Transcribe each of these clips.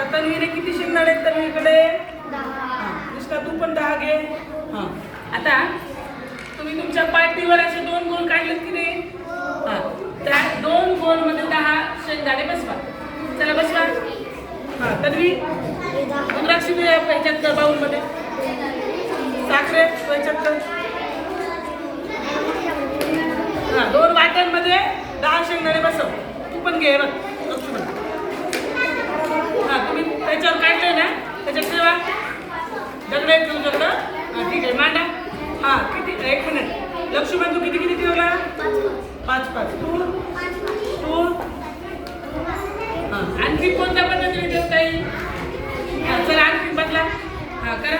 आता तन्वीने किती शेंगदाणे आहेत तन्वीकडे? हा कृष्णा तू पण दहा घे. हा आता तुम्ही तुमच्या पाठीवर असे दोन गोल काढलेत की नाही? हा त्या दोन गोलमध्ये दहा शेंगदाणे बसवा. चला बसवा. हा तन्वी रुद्राक्षी बी आहे ह्याच्यात बाउलमध्ये साखरे ह्याच्यात हा दोन वाट्यांमध्ये दहा शेंगदाणे बसव. तू पण घे बघ लक्ष्मण हा तुम्ही त्याच्यावर काढले ना त्याच्यात ठेवा. दगड आहेत तुमच्याकडं हा ठीक आहे. मांडा. हा किती? एक मिनिट लक्ष्मण तू किती किती ठेवला? पाच पाच. तू? तू? हा आणखी कोणत्या पद्धतीने ठेवता येईल? हा चला आणखी बदला. हा करा.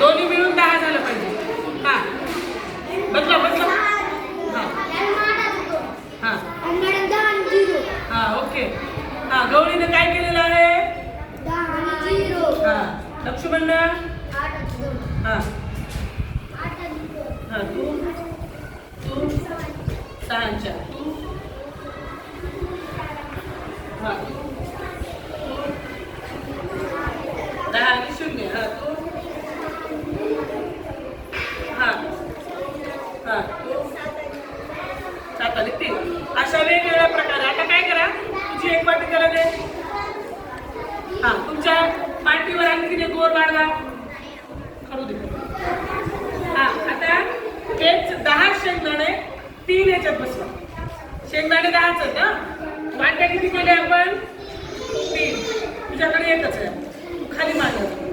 दोन्ही मिळून दहा झालं पाहिजे. हा. बदला बदला. हा. हा. हा ओके. हा गौरीने काय केलेलं आहे हां हां. हा हा तू? तू? सहाच्या. तू? हा. दहा आणि शून्य. हां तू? हां. हां. तू सात आणि तीन. अशा वेगवेगळ्या प्रकारे. आता काय करा? तुझी एक वाटी करा दे. पाठीवर आणखी गोर वाढवा करू दे. हा आता एक दहा शेंगदाणे तीन ह्याच्यात बसवा. शेंगदाणे दहाच आहेत ना वाट्या किती केल्या आपण? तीन. तुझ्याकडे एकच आहे. खाली मांड